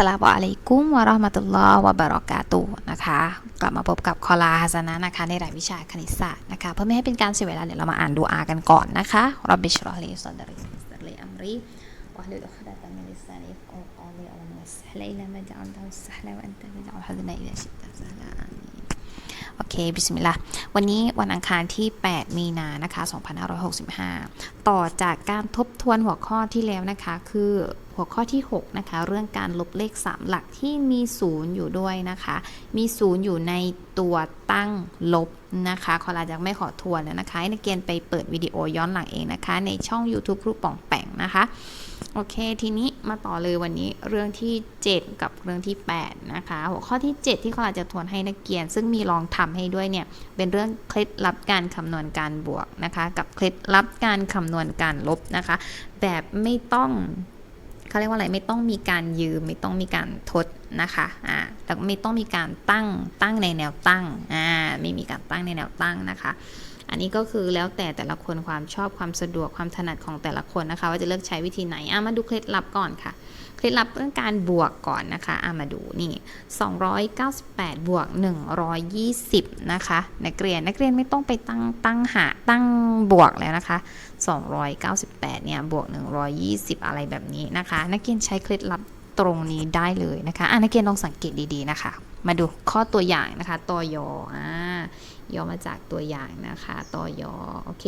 สลามอะลัยกุมวะเราะห์มะตุลลอฮ์วะบะเราะกาตุนะคะ กลับมาพบกับคอลาฮัสนะนะคะ ในรายวิชาคณิตศาสตร์นะคะ เพื่อไม่ให้เป็นการเสียเวลาเดี๋ยวเรามาอ่านดูอากันก่อนนะคะรับบิชรอลีซอดริสตรีอัมรีวะฮลุลอุคดะตัมมินลิซานิฟกอลลีอัลลอฮุมะสฮลอิลามะจอัลตัสฮลวะอันตะจัลฮะซนะอิลาชิตตะซะลาอามี โอเค บิสมิลลาห์วันนี้วันอังคารที่ 8 มีนานะคะ 2565 ต่อจากการทบทวนหัวข้อที่แล้วนะคะ คือหัวข้อที่ 6 นะคะ เรื่องการลบเลข 3 หลักที่มีศูนย์อยู่ด้วยนะคะ มีศูนย์อยู่ในตัวตั้งลบนะคะ ขอลาจากไม่ขอทวนแล้วนะคะให้นักเรียนไปเปิดวิดีโอย้อนหลังเองนะคะ ในช่อง YouTube ครูป่อง แป่งนะคะโอเค ทีนี้มาต่อเลยวันนี้เรื่องที่ 7 กับเรื่องที่ 8 นะคะ หัวข้อที่ 7 ที่เขาอาจจะทวนให้นักเรียน ซึ่งมีลองทำให้ด้วยเนี่ย เป็นเรื่องเคล็ดลับการคำนวณการบวกนะคะ กับเคล็ดลับการคำนวณการลบนะคะ แบบไม่ต้องเขาเรียกว่าอะไรไม่ต้องมีการยืม ไม่ต้องมีการทดนะคะอ่าแล้วไม่ต้องมีการตั้งตั้งในแนวตั้งอ่าไม่มีการตั้งในแนวตั้งนะคะ อันนี้ก็คือแล้วแต่แต่ละคนความชอบความสะดวกความถนัดของแต่ละคนนะคะ ว่าจะเลือกใช้วิธีไหนอะมาดูเคล็ดลับก่อนค่ะเคล็ดลับเรื่องการบวกก่อนนะคะอะมาดูนี่ 298 บวก 120 นะคะ นักเรียนนักเรียนไม่ต้องไปตั้งตั้งหาตั้งบวกแล้วนะคะ 298 เนี่ยบวก 120 อะไรแบบนี้นะคะ นักเรียนใช้เคล็ดลับตรงนี้ได้เลยนะคะอะนักเรียนลองสังเกตดีๆนะคะ มาดูข้อตัวอย่างนะคะตอยออ่า ย่อมาจากตัวอย่างนะคะตอยอโอเค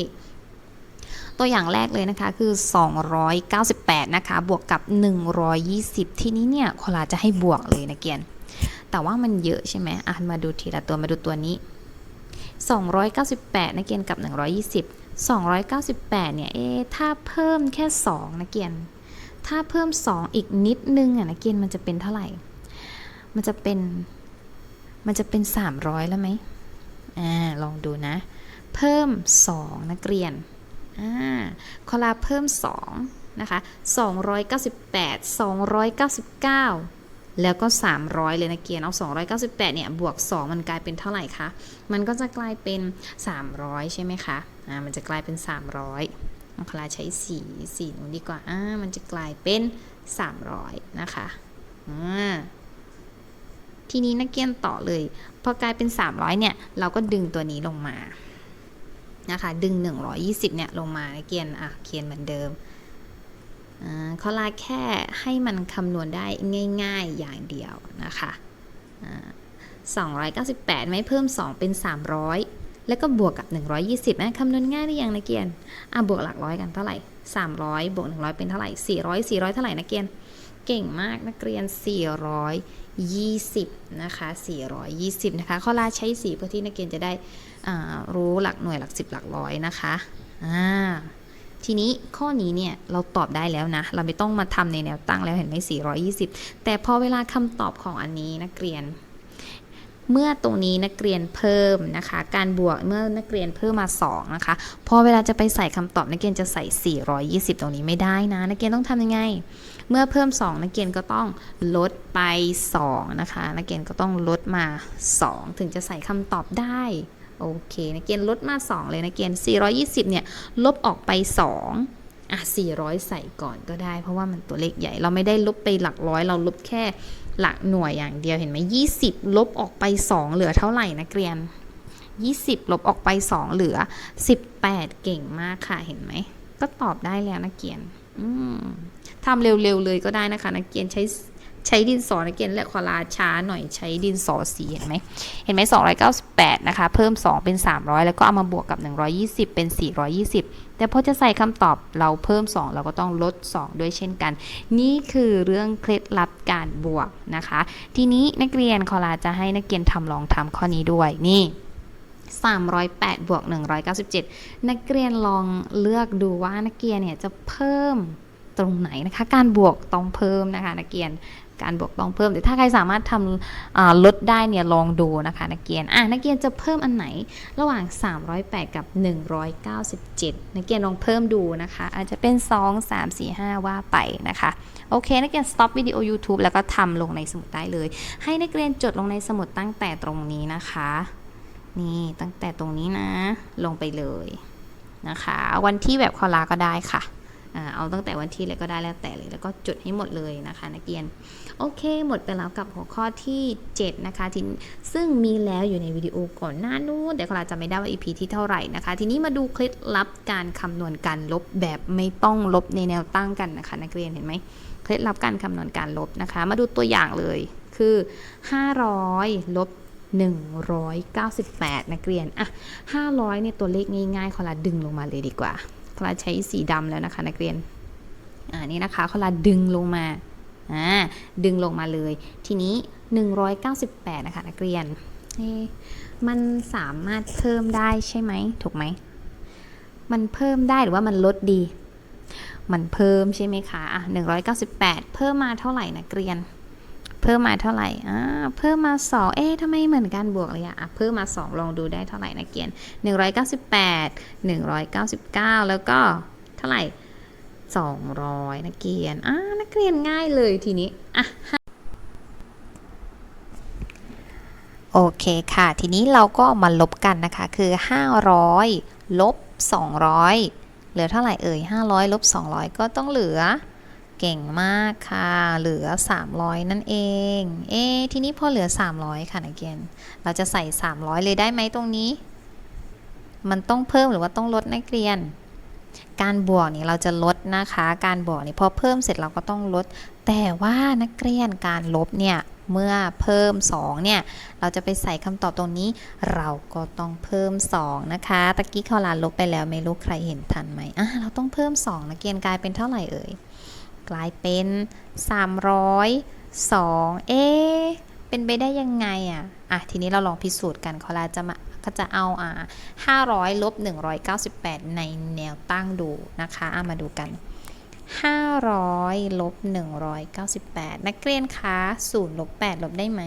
ตัวอย่างแรกเลยนะคะคือ 298 นะคะ บวกกับ 120 ทีนี้เนี่ยคลาจะให้บวกเลยนะเกียน แต่ว่ามันเยอะใช่ไหมอะมาดูทีละตัวมาดูตัวนี้ 298 นะเกียนกับ 120 298 เนี่ย เอ๊ถ้าเพิ่มแค่ 2 นะเกียน ถ้าเพิ่ม 2 อีกนิดนึงอะนะเกียนมันจะเป็นเท่าไหร่ มันจะเป็น มันจะเป็น 300 แล้วไหม อ่าลองดูนะ เพิ่ม 2 นักเรียนอ่าคอลาเพิ่ม 2 นะคะ 298 299 แล้วก็ 300 เลยนะเกียนเอา 298 เนี่ย บวก 2 มันกลายเป็นเท่าไหร่คะ มันก็จะกลายเป็น 300 ใช่ไหมคะ อ่า มันจะกลายเป็น 300คอลาใช้สีสีนู้นดีกว่า อ่า มันจะกลายเป็น 300 นะคะ อ่า ทีนี้นักเรียนต่อเลย พอกลายเป็น 300เนี่ย เราก็ดึงตัวนี้ลงมา นะคะ ดึง 120เนี่ยลงมานักเรียนอะเขียนเหมือนเดิมเขาลาแค่ให้มันคำนวณได้ง่าย ๆอย่างเดียวนะคะ298 ไม่เพิ่ม 2 เป็น 300 แล้วก็บวกกับ 120นะคำนวณง่ายได้ยังนักเรียนอะบวกหลักร้อยกันเท่าไหร่ 300 บวก 100 เป็นเท่าไหร่ 400 400 เท่าไหร่นักเรียน เก่งมากนักเรียน 420 นะคะ 420 นะคะ ข้อลาใช้สีเพื่อที่นักเรียนจะได้รู้หลักหน่วยหลัก10หลักร้อยนะคะทีนี้ข้อนี้เนี่ยเราตอบได้แล้วนะ เราไม่ต้องมาทำในแนวตั้งแล้วเห็นไหม420 แต่พอเวลาคำตอบของอันนี้นักเรียน เมื่อตรงนี้นักเรียนเพิ่มนะคะ การบวกเมื่อนักเรียนเพิ่มมา 2 นะคะ พอเวลาจะไปใส่คำตอบนักเรียนจะใส่ 420 ตรงนี้ไม่ได้นะ นักเรียนต้องทำยังไง เมื่อเพิ่ม 2 นักเรียนก็ต้องลดไป 2 นะคะ นักเรียนก็ต้องลดมา 2 ถึงจะใส่คำตอบได้โอเคนักเรียนลดมา 2 เลยนักเรียน420 เนี่ย ลบออกไป 2 อะ 400 ใส่ก่อนก็ได้ เพราะว่ามันตัวเลขใหญ่ เราไม่ได้ลบไปหลักร้อย เราลบแค่ หลักหน่วยอย่างเดียวเห็นไหมยี่สิบลบออกไป 2 เหลือเท่าไหร่นักเรียน 20 ลบออกไป 2 เหลือ 18 เก่งมากค่ะเห็นไหม ก็ตอบได้แล้วนักเรียนทำเร็วๆเลยก็ได้นะคะ นักเรียนใช้ ใช้ดินสอนักเรียนและขอลาช้าหน่อยใช้ดินสอสีเห็นไหมเห็นไหม298นะคะ เพิ่ม2เป็น300แล้วก็เอามาบวกกับ120เป็น420แต่พอจะใส่คำตอบเราเพิ่ม2เราก็ต้องลด2ด้วยเช่นกัน นี่คือเรื่องเคล็ดลับการบวกนะคะ ทีนี้นักเรียนขอลาจะให้นักเรียนทำลองทำข้อนี้ด้วยนี่308บวก197 นักเรียนลองเลือกดูว่านักเรียนเนี่ยจะเพิ่มตรงไหนนะคะ การบวกต้องเพิ่มนะคะ นักเรียน การบวกต้องเพิ่ม แต่ถ้าใครสามารถทำลดได้เนี่ยลองดูนะคะนักเรียนอะนักเรียนจะเพิ่มอันไหนระหว่าง 308 กับ 197 นักเรียนลองเพิ่มดูนะคะ อาจจะเป็น 2 3 4 5 ว่าไปนะคะโอเค นักเรียน stop วิดีโอ YouTube แล้วก็ทำลงในสมุดได้เลย ให้นักเรียนจดลงในสมุดตั้งแต่ตรงนี้นะคะ นี่ตั้งแต่ตรงนี้นะ ลงไปเลยนะคะ วันที่แบบคอลาก็ได้ค่ะ เอาตั้งแต่วันที่เลยก็ได้แล้วแต่เลย แล้วก็จดให้หมดเลยนะคะนักเรียน โอเค หมดไปแล้วกับหัวข้อที่ 7 นะคะที่ซึ่งมีแล้วอยู่ในวิดีโอก่อนหน้านู้นแต่คลาจำไม่ได้ว่า EP ที่เท่าไหร่นะคะ ทีนี้มาดูเคล็ดลับการคำนวณการลบแบบไม่ต้องลบในแนวตั้งกันนะคะ นักเรียนเห็นไหมเคล็ดลับการคำนวณการลบนะคะ มาดูตัวอย่างเลยคือ 500 ลบ 198 นักเรียน อะ 500เนี่ยตัวเลขง่ายๆคลาดึงลงมาเลยดีกว่า ลาใช้สีดำแล้วนะคะ นักเรียนอ่านี่นะคะคลาดึงลงมาอ่าดึงลงมาเลย ทีนี้ 198 นะคะ นักเรียนมันสามารถเพิ่มได้ใช่ไหมถูกไหม มันเพิ่มได้หรือว่ามันลดดี มันเพิ่มใช่ไหมคะอะ198 เพิ่มมาเท่าไหร่นักเรียน เพิ่มมาเท่าไหร่อ่าเพิ่มมา 2 เอ๊ะทำไมเหมือนกันบวกเลยอะอะเพิ่มมา 2 ลองดูได้เท่าไหร่นักเรียน198 199 แล้วก็เท่าไหร่ 200 นักเรียนอ่านักเรียนง่ายเลยทีนี้อะโอเคค่ะ ทีนี้เราก็มาลบกันนะคะ คือ 500 ลบ 200 เหลือเท่าไหร่เอ่ย 500 ลบ 200 ก็ต้องเหลือ เก่งมากค่ะ เหลือ 300 นั่นเอง เอ๊ทีนี้พอเหลือ 300 ค่ะนักเรียน เราจะใส่ 300 เลยได้ไหมตรงนี้ มันต้องเพิ่มหรือว่าต้องลดนักเรียน การบวกนี่เราจะลดนะคะ การบวกนี่พอเพิ่มเสร็จเราก็ต้องลด แต่ว่านักเรียนการลบเนี่ยเมื่อเพิ่ม 2 เนี่ย เราจะไปใส่คำตอบตรงนี้ เราก็ต้องเพิ่ม 2 นะคะ ตะกี้เขาลาลบไปแล้วไม่รู้ใครเห็นทันไหมอะเราต้องเพิ่ม2นักเรียนกลายเป็นเท่าไหร่เอ่ย กลายเป็น 302 เอ๊เป็นไปได้ยังไงอะอะ ทีนี้เราลองพิสูจน์กันเขาลาจะมาก็จะเอาอ่า500ลบ198 ในแนวตั้งดูนะคะอะมาดูกัน 500ลบ198 นักเรียนคะ0ลบ8ลบได้ไหม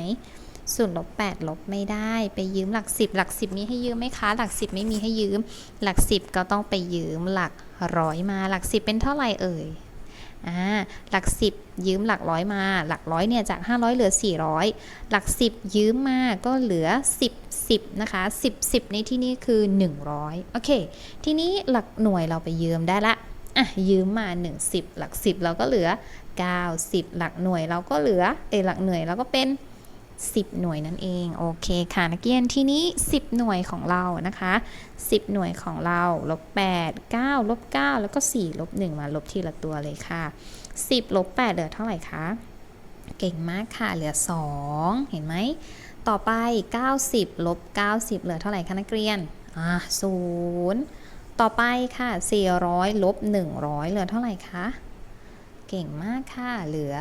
0ลบ8ลบไม่ได้ ไปยืมหลัก 10 หลัก 10 มีให้ยืมไหมคะ หลัก 10 ไม่มีให้ยืม หลัก 10 ก็ต้องไปยืมหลักร้อยมา หลัก 10 เป็นเท่าไหร่เอ่ย อ่าหลัก 10 ยืมหลักร้อยมา หลักร้อยเนี่ยจาก 500 เหลือ 400 หลัก 10 ยืมมาก็เหลือ 10 10นะคะ10 10 ในที่นี้คือ 100 โอเค ทีนี้หลักหน่วยเราไปยืมได้ละอะยืมมา 1 10 หลัก 10 เราก็เหลือ 90 หลักหน่วยเราก็เหลือเอหลักหน่วยเราก็เป็น 10 หน่วยนั่นเอง โอเคค่ะนักเรียนทีนี้ 10 หน่วยของเรานะคะ 10 หน่วยของเราลบ8 9ลบ9แล้วก็ 4 ลบ 1 มาลบทีละตัวเลยค่ะ 10 ลบ 8 เหลือเท่าไหร่คะ เก่งมากค่ะ เหลือ 2 เห็นไหม ต่อไป 90 ลบ 90 เหลือเท่าไหร่คะนักเรียน อ่าศูนย์ต่อไปค่ะ 400 ลบ 100 เหลือเท่าไหร่คะ เก่งมากค่ะ เหลือ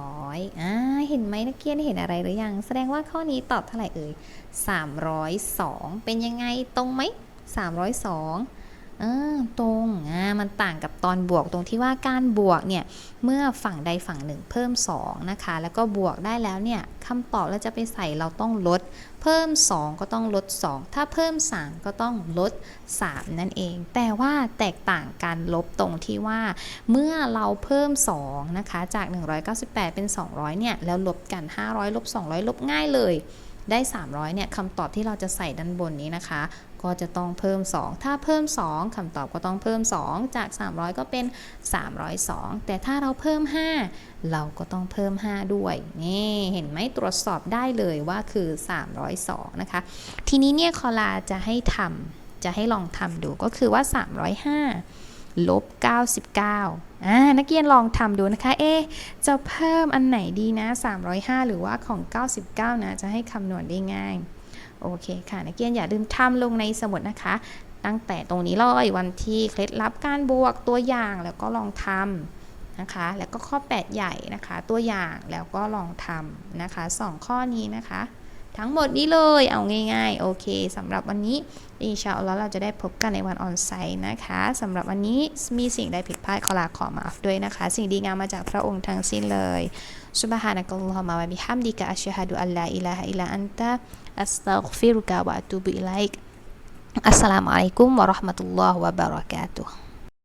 300อ่าเห็นไหมนักเรียนเห็นอะไรหรือยัง แสดงว่าข้อนี้ตอบเท่าไหร่เอ่ย302 เป็นยังไงตรงไหม302เออตรงอ่ามัน ต่างกับตอนบวกตรงที่ว่าการบวกเนี่ยเมื่อฝั่งใดฝั่งหนึ่งเพิ่ม2นะคะแล้วก็บวกได้แล้วเนี่ยคำตอบเราจะไปใส่เราต้องลด เพิ่ม 2 ก็ต้องลด 2 ถ้าเพิ่ม 3 ก็ต้องลด 3 นั่นเอง แต่ว่าแตกต่างการลบตรงที่ว่า เมื่อเราเพิ่ม2นะคะจาก 198 เป็น 200เนี่ยแล้วลบกัน 500ลบ200 ลบง่ายเลยได้ 300เนี่ยคำตอบที่เราจะใส่ด้านบนนี้นะคะ ก็จะต้องเพิ่ม 2 ถ้าเพิ่ม 2คำตอบก็ต้องเพิ่ม 2 จาก 300 ก็เป็น 302 แต่ถ้าเราเพิ่ม 5 เราก็ต้องเพิ่ม 5 ด้วย นี่เห็นไหมตรวจสอบได้เลยว่าคือ 302 นะคะ ทีนี้เนี่ยคอลาจะให้ทำจะให้ลองทำดูก็คือว่า 305ลบ99อ่านักเรียนลองทำดูนะคะ เอ๊จะเพิ่มอันไหนดีนะ 305 หรือว่าของ 99 นะ จะให้คำนวณได้ง่าย โอเคค่ะนักเรียนอย่าลืมทำลงในสมุดนะคะ ตั้งแต่ตรงนี้เลยวันที่เคล็ดลับการบวกตัวอย่างแล้วก็ลองทำนะคะ แล้วก็ข้อ 8 ใหญ่นะคะ ตัวอย่างแล้วก็ลองทำนะคะ 2 ข้อนี้นะคะ ทั้งหมดนี้เลยเอาง่ายๆ โอเคสำหรับวันนี้อินชาอัลลอฮ์เราจะได้พบกันในวันออนไซน์นะคะสำหรับวันนี้มีสิ่งใดผิดพลาดขอลาขอมาอฟด้วยนะคะ สิ่งดีงามมาจากพระองค์ทั้งสิ้นเลย ซุบฮานะกัลลอฮ์มาวะบิฮัมดิกะอัชฮะดุอัลลาอิลาฮะอิลาอันตะ astaghfiruka wa atubu ilaik. Assalamualaikum warahmatullahi wabarakatuh.